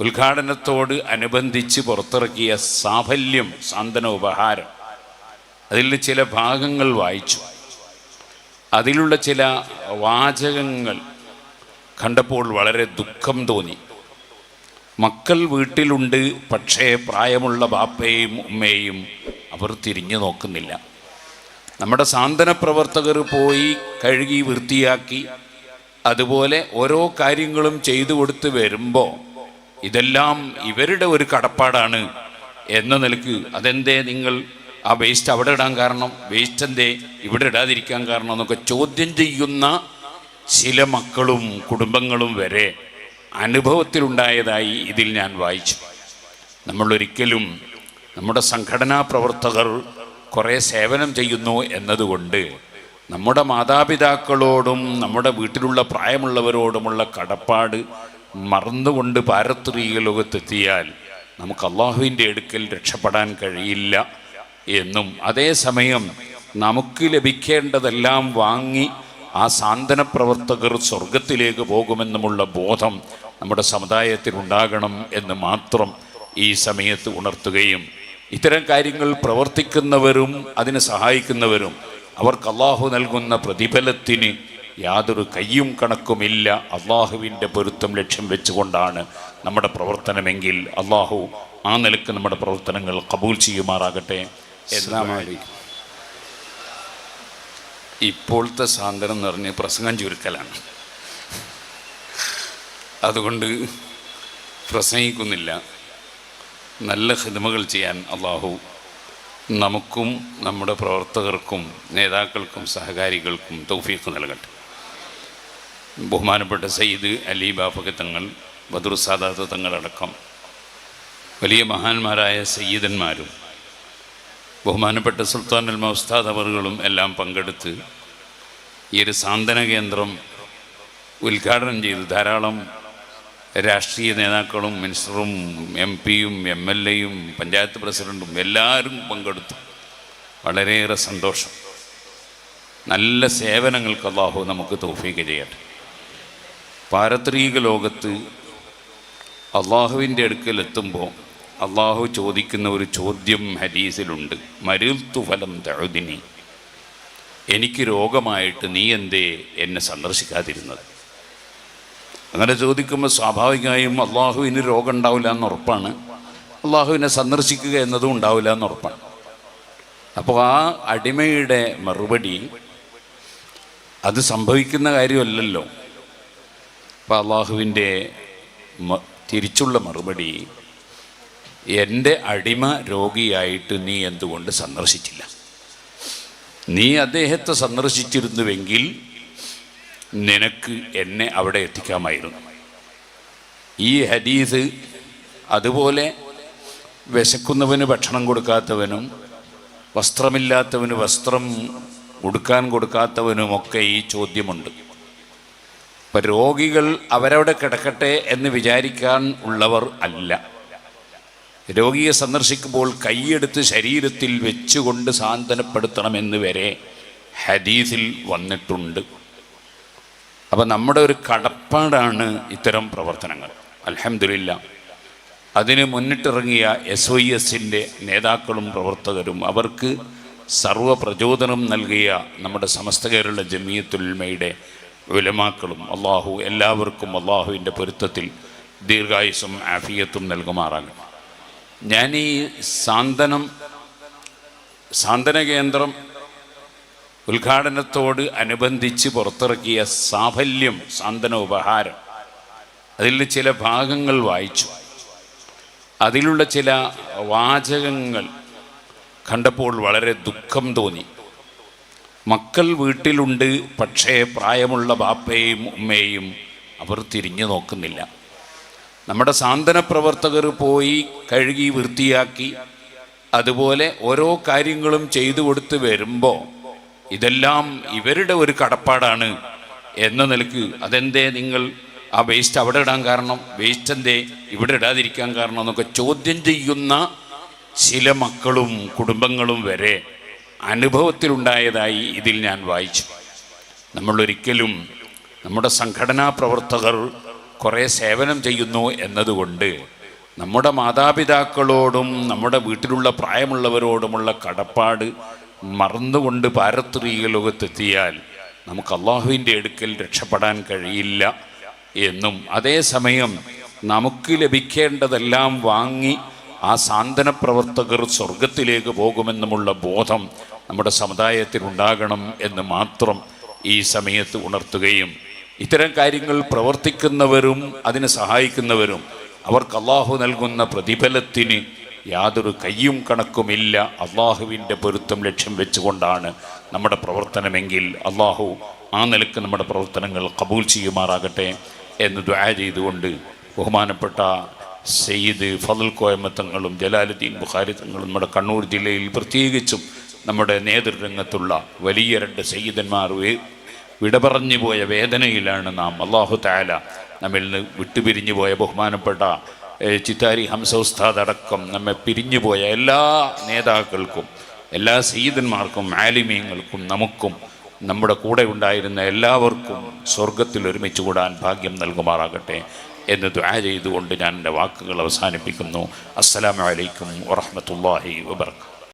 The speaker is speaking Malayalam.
ഉദ്ഘാടനത്തോട് അനുബന്ധിച്ച് പുറത്തിറക്കിയ സാഫല്യം സാന്ത്വന ഉപഹാരം. അതിൽ ചില ഭാഗങ്ങൾ വായിച്ചു. അതിലുള്ള ചില വാചകങ്ങൾ കണ്ടപ്പോൾ വളരെ ദുഃഖം തോന്നി. മക്കൾ വീട്ടിലുണ്ട് പക്ഷേ പ്രായമുള്ള ബാപ്പയും ഉമ്മയും അവർ തിരിഞ്ഞു നോക്കുന്നില്ല. നമ്മുടെ സാന്ത്വന പ്രവർത്തകർ പോയി കഴുകി വൃത്തിയാക്കി അതുപോലെ ഓരോ കാര്യങ്ങളും ചെയ്തു കൊടുത്ത് വരുമ്പോൾ ഇതെല്ലാം ഇവരുടെ ഒരു കടപ്പാടാണ് എന്ന നിലയ്ക്ക് അതെന്തേ നിങ്ങൾ ആ വേസ്റ്റ് അവിടെ ഇടാൻ കാരണം വേസ്റ്റ് എന്തേ ഇവിടെ ഇടാതിരിക്കാൻ കാരണം എന്നൊക്കെ ചോദ്യം ചെയ്യുന്ന ചില മക്കളും കുടുംബങ്ങളും വരെ അനുഭവത്തിലുണ്ടായതായി ഇതിൽ ഞാൻ വായിച്ചു. നമ്മളൊരിക്കലും നമ്മുടെ സംഘടനാ പ്രവർത്തകർ കുറേ സേവനം ചെയ്യുന്നു എന്നതുകൊണ്ട് നമ്മുടെ മാതാപിതാക്കളോടും നമ്മുടെ വീട്ടിലുള്ള പ്രായമുള്ളവരോടുമുള്ള കടപ്പാട് മറന്നുകൊണ്ട് പാരത്രിക ലോകത്തെത്തിയാൽ നമുക്ക് അള്ളാഹുവിന്റെ അടുക്കൽ രക്ഷപ്പെടാൻ കഴിയില്ല എന്നും അതേസമയം നമുക്ക് ലഭിക്കേണ്ടതെല്ലാം വാങ്ങി ആ സാന്ത്വന പ്രവർത്തകർ സ്വർഗത്തിലേക്ക് പോകുമെന്നുമുള്ള ബോധം നമ്മുടെ സമുദായത്തിൽ ഉണ്ടാകണം എന്ന് മാത്രം ഈ സമയത്ത് ഉണർത്തുകയും ഇത്തരം കാര്യങ്ങൾ പ്രവർത്തിക്കുന്നവരും അതിനെ സഹായിക്കുന്നവരും അവർക്ക് അള്ളാഹു നൽകുന്ന പ്രതിഫലത്തിന് യാതൊരു കയ്യും കണക്കുമില്ല അള്ളാഹുവിന്റെ പൊരുത്തം ലക്ഷ്യം വെച്ചുകൊണ്ടാണ് നമ്മുടെ പ്രവർത്തനമെങ്കിൽ അള്ളാഹു ആ നിലയ്ക്ക് നമ്മുടെ പ്രവർത്തനങ്ങൾ കബൂൽ ചെയ്യുമാറാകട്ടെ. ഇപ്പോഴത്തെ സാന്ത്വനം എന്ന് പറഞ്ഞ് പ്രസംഗം ചുരുക്കലാണ്. അതുകൊണ്ട് പ്രസംഗിക്കുന്നില്ല. നല്ല ഹിതമകൾ ചെയ്യാൻ അള്ളാഹു നമുക്കും നമ്മുടെ പ്രവർത്തകർക്കും നേതാക്കൾക്കും സഹകാരികൾക്കും തൗഫീഖ് നൽകട്ടെ. ബഹുമാനപ്പെട്ട സയ്യിദ് അലി ബാഫക തങ്ങൾ ബദുർ സാദാത്ത് തങ്ങളടക്കം. വലിയ മഹാന്മാരായ സയ്യിദന്മാരും ബഹുമാനപ്പെട്ട സുൽത്താൻ അൽ മൗസ്താദ് അവറുകളും എല്ലാം പങ്കെടുത്ത് ഈ ഒരു സാന്ത്വന കേന്ദ്രം ഉദ്ഘാടനം ചെയ്ത്. ധാരാളം രാഷ്ട്രീയ നേതാക്കളും മിനിസ്റ്ററും എം പിയും എം എൽ എയും പഞ്ചായത്ത് പ്രസിഡന്റും എല്ലാവരും പങ്കെടുത്തു. വളരെയേറെ സന്തോഷം. നല്ല സേവനങ്ങൾക്ക് അള്ളാഹു നമുക്ക് തോഫീക്ക് ചെയ്യട്ടെ. പാരത്രീക ലോകത്ത് അള്ളാഹുവിന്റെ അടുക്കൽ എത്തുമ്പോൾ അള്ളാഹു ചോദിക്കുന്ന ഒരു ചോദ്യം ഹരീസിലുണ്ട് മരുത്തു ഫലം തഴുതിനി. എനിക്ക് രോഗമായിട്ട് നീ എന്തേ എന്നെ സന്ദർശിക്കാതിരുന്നത്? അങ്ങനെ ചോദിക്കുമ്പോൾ സ്വാഭാവികമായും അള്ളാഹുവിന് രോഗം ഉണ്ടാവില്ല എന്ന് ഉറപ്പാണ്. അള്ളാഹുവിനെ സന്ദർശിക്കുക എന്നതും ഉണ്ടാവില്ല എന്ന് ഉറപ്പാണ്. അപ്പോൾ ആ അടിമയുടെ മറുപടി അത് സംഭവിക്കുന്ന കാര്യമല്ലല്ലോ. അപ്പോൾ അള്ളാഹുവിന്റെ തിരിച്ചുള്ള മറുപടി എന്റെ അടിമ രോഗിയായിട്ട് നീ എന്തുകൊണ്ട് സന്ദർശിച്ചില്ല? നീ അദ്ദേഹത്തെ സന്ദർശിച്ചിരുന്നുവെങ്കിൽ നിനക്ക് എന്നെ അവിടെ എത്തിക്കാമായിരുന്നു. ഈ ഹദീസ് അതുപോലെ വിശക്കുന്നവന് ഭക്ഷണം കൊടുക്കാത്തവനും വസ്ത്രമില്ലാത്തവന് വസ്ത്രം ഉടുക്കാൻ കൊടുക്കാത്തവനുമൊക്കെ ഈ ചോദ്യമുണ്ട്. ഇപ്പം രോഗികൾ അവരവിടെ കിടക്കട്ടെ എന്ന് വിചാരിക്കാൻ ഉള്ളവർ അല്ല. രോഗിയെ സന്ദർശിക്കുമ്പോൾ കൈയെടുത്ത് ശരീരത്തിൽ വെച്ചുകൊണ്ട് സാന്ത്വനപ്പെടുത്തണമെന്ന് വരെ ഹദീസിൽ വന്നിട്ടുണ്ട്. അപ്പം നമ്മുടെ ഒരു കടപ്പാടാണ് ഇത്തരം പ്രവർത്തനങ്ങൾ. അലഹമില്ല അതിന് മുന്നിട്ടിറങ്ങിയ എസ് ഒ എസിന്റെ നേതാക്കളും പ്രവർത്തകരും അവർക്ക് സർവ പ്രചോദനം നൽകിയ നമ്മുടെ സമസ്ത കേരള ജമിയത്തുൽമയുടെ ഉലമാക്കളും അള്ളാഹു എല്ലാവർക്കും അള്ളാഹുവിന്റെ പൊരുത്തത്തിൽ ദീർഘായുസും ആഫിയത്തും നൽകുമാറാകും ഞാൻ ഈ സാന്ത്വനം സാന്ത്വന കേന്ദ്രം ഉദ്ഘാടനത്തോട് അനുബന്ധിച്ച് പുറത്തിറക്കിയ സാഫല്യം സാന്ത്വന ഉപഹാരം അതിൽ ചില ഭാഗങ്ങൾ വായിച്ചു. അതിലുള്ള ചില വാചകങ്ങൾ കണ്ടപ്പോൾ വളരെ ദുഃഖം തോന്നി. മക്കൾ വീട്ടിലുണ്ട് പക്ഷേ പ്രായമുള്ള ബാപ്പയും ഉമ്മയും അവർ തിരിഞ്ഞു നോക്കുന്നില്ല. നമ്മുടെ സാന്ത്വന പ്രവർത്തകർ പോയി കഴുകി വൃത്തിയാക്കി അതുപോലെ ഓരോ കാര്യങ്ങളും ചെയ്തു കൊടുത്ത് വരുമ്പോൾ ഇതെല്ലാം ഇവരുടെ ഒരു കടപ്പാടാണ് എന്ന നിലയ്ക്ക് അതെന്തേ നിങ്ങൾ ആ വേസ്റ്റ് അവിടെ ഇടാൻ കാരണം വേസ്റ്റ് എന്തേ ഇവിടെ ഇടാതിരിക്കാൻ കാരണം എന്നൊക്കെ ചോദ്യം ചെയ്യുന്ന ചില മക്കളും കുടുംബങ്ങളും വരെ അനുഭവത്തിലുണ്ടായതായി ഇതിൽ ഞാൻ വായിച്ചു. നമ്മളൊരിക്കലും നമ്മുടെ സംഘടനാ പ്രവർത്തകർ കുറേ സേവനം ചെയ്യുന്നു എന്നതുകൊണ്ട് നമ്മുടെ മാതാപിതാക്കളോടും നമ്മുടെ വീട്ടിലുള്ള പ്രായമുള്ളവരോടുമുള്ള കടപ്പാട് മറന്നുകൊണ്ട് പാരത്രീക ലോകത്തെത്തിയാൽ നമുക്ക് അള്ളാഹുവിന്റെ അടുക്കൽ രക്ഷപ്പെടാൻ കഴിയില്ല എന്നും അതേസമയം നമുക്ക് ലഭിക്കേണ്ടതെല്ലാം വാങ്ങി ആ സാന്ത്വന പ്രവർത്തകർ സ്വർഗത്തിലേക്ക് പോകുമെന്നുമുള്ള ബോധം നമ്മുടെ സമുദായത്തിൽ ഉണ്ടാകണം എന്ന് മാത്രം ഈ സമയത്ത് ഉണർത്തുകയും ഇത്തരം കാര്യങ്ങൾ പ്രവർത്തിക്കുന്നവരും അതിനെ സഹായിക്കുന്നവരും അവർക്ക് അള്ളാഹു നൽകുന്ന പ്രതിഫലത്തിന് യാതൊരു കയ്യും കണക്കുമില്ല. അള്ളാഹുവിന്റെ പൊരുത്തം ലക്ഷ്യം വെച്ചുകൊണ്ടാണ് നമ്മുടെ പ്രവർത്തനമെങ്കിൽ അള്ളാഹു ആ നിലയ്ക്ക് നമ്മുടെ പ്രവർത്തനങ്ങൾ കബൂൽ ചെയ്യുമാറാകട്ടെ എന്ന് ദ്വാ ചെയ്തുകൊണ്ട് ബഹുമാനപ്പെട്ട സെയ്ദ് ഫതുൽ കോയമത്തങ്ങളും ജലാലുദ്ദീൻ ബുഖാരി തങ്ങളും നമ്മുടെ കണ്ണൂർ ജില്ലയിൽ പ്രത്യേകിച്ചും നമ്മുടെ നേതൃരംഗത്തുള്ള വലിയ രണ്ട് സയ്യിദന്മാർ വിട പറഞ്ഞു പോയ വേദനയിലാണ് നാം. അള്ളാഹു താല നമ്മിൽ നിന്ന് വിട്ടുപിരിഞ്ഞു പോയ ബഹുമാനപ്പെട്ട ചിത്താരി ഹംസ ഉസ്താദ് അടക്കം നമ്മെ പിരിഞ്ഞു പോയ എല്ലാ നേതാക്കൾക്കും എല്ലാ സയ്യിദന്മാർക്കും ആലിമീങ്ങൾക്കും നമുക്കും നമ്മുടെ കൂടെ ഉണ്ടായിരുന്ന എല്ലാവർക്കും സ്വർഗത്തിൽ ഒരുമിച്ച് കൂടാൻ ഭാഗ്യം നൽകുമാറാകട്ടെ എന്ന് ദ്വാ ചെയ്തുകൊണ്ട് ഞാൻ എന്റെ വാക്കുകൾ അവസാനിപ്പിക്കുന്നു. അസ്സലാമു അലൈക്കും വറഹ്മത്തുള്ളാഹി വബർക്കാത്തു